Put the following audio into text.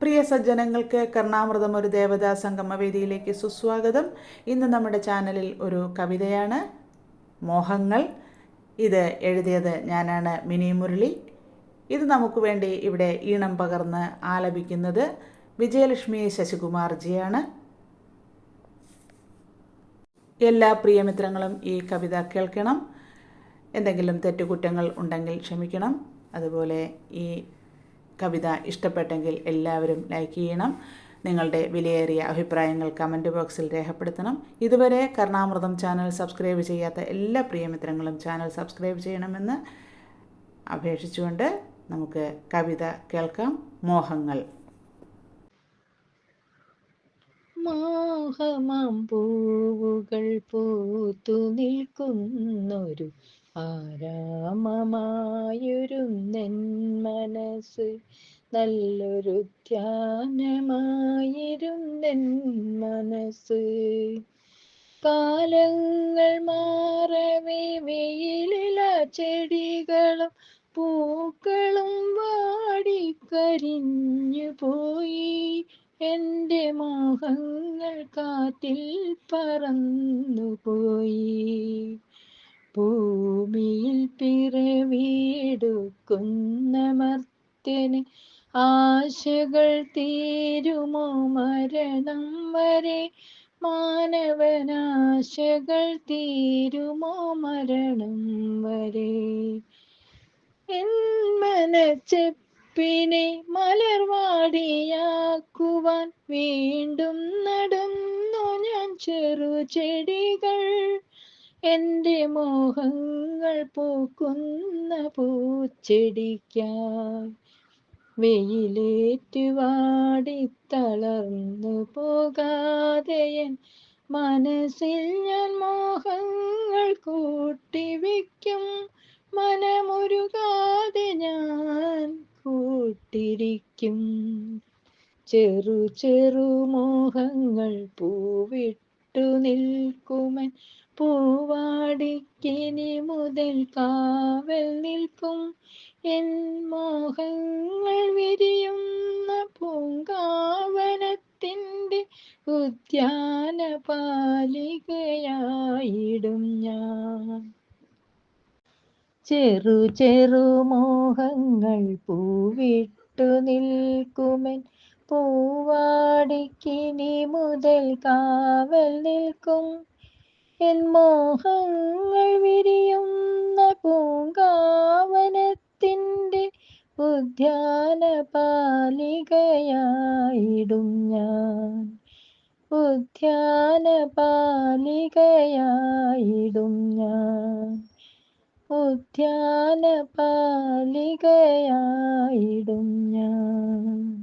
പ്രിയ സജ്ജനങ്ങൾക്ക് കർണാമൃതം ഒരു ദേവതാ സംഗമവേദിയിലേക്ക് സുസ്വാഗതം. ഇന്ന് നമ്മുടെ ചാനലിൽ ഒരു കവിതയാണ്. മോഹങ്ങൾ. ഇത് എഴുതിയത് ഞാനാണ് മിനി മുരളി. ഇത് നമുക്ക് വേണ്ടി ഇവിടെ ഈണം പകർന്ന് ആലപിക്കുന്നത് വിജയലക്ഷ്മി ശശികുമാർജിയാണ്. എല്ലാ പ്രിയമിത്രങ്ങളും ഈ കവിത കേൾക്കണം. എന്തെങ്കിലും തെറ്റുകുറ്റങ്ങൾ ഉണ്ടെങ്കിൽ ക്ഷമിക്കണം. അതുപോലെ ഈ കവിത ഇഷ്ടപ്പെട്ടെങ്കിൽ എല്ലാവരും ലൈക്ക് ചെയ്യണം. നിങ്ങളുടെ വിലയേറിയ അഭിപ്രായങ്ങൾ കമന്റ് ബോക്സിൽ രേഖപ്പെടുത്തണം. ഇതുവരെ കർണാമൃതം ചാനൽ സബ്സ്ക്രൈബ് ചെയ്യാത്ത എല്ലാ പ്രിയമിത്രങ്ങളും ചാനൽ സബ്സ്ക്രൈബ് ചെയ്യണമെന്ന് അപേക്ഷിച്ചുകൊണ്ട് നമുക്ക് കവിത കേൾക്കാം. മോഹങ്ങൾ. മോഹമാം പൂവുകൾ പൂത്തു നിൽക്കുന്നൊരു ആരാമമായൊരു മനസ്സ് നല്ലൊരു ധ്യാനമായിരുന്നെൻ മനസ്സ്. കാലങ്ങൾ മാറവേ വെയിലില ചെടികളും പൂക്കളും വാടിക്കരിഞ്ഞു പോയി. എന്റെ മോഹങ്ങൾ കാറ്റിൽ പറന്നുപോയി ഭൂമിയിൽ പിറവിയെടുക്കുന്ന മർത്യന് ആശകൾ തീരുമോ മരണം വരെ? മാനവനാശകൾ തീരുമോ മരണം വരെ? എൻ മനച്ചെപ്പിനെ മലർവാടിയാക്കുവാൻ വീണ്ടും നടന്നു ഞാൻ ചെറു ചെടികൾ. എന്റെ മോഹങ്ങൾ പോക്കുന്ന പൂച്ചെടിക്കായി വെയിലേറ്റുവാടി തളർന്നു പോകാതെയൻ മനസ്സിൽ ഞാൻ മോഹങ്ങൾ കൂട്ടിവെക്കും. മനമുരുകാതെ ഞാൻ കൂട്ടിരിക്കും. ചെറു ചെറു മോഹങ്ങൾ പൂവിട്ടു നിൽക്കുമൻ. പൂവാടിക്കിനി മുതൽ കാവൽ നിൽക്കും. എൻ പൂങ്കാവനത്തിന്റെ ഉദ്യാന പാലികയായിടും ഞാൻ. ചെറു ചെറു മോഹങ്ങൾ പൂവിട്ടു നിൽക്കുമെൻ. പൂവാടിക്കിനി മുതൽ കാവൽ നിൽക്കും. എൻ മോഹങ്ങൾ വിരിയുന്ന പൂങ്കാവനത്തിന്റെ ഉദ്യാന പാലികയായിടും ഞാൻ. ഉദ്യാന പാലികയായിടും ഞാൻ. ഉദ്യാനപാലികയായിടും ഞാൻ.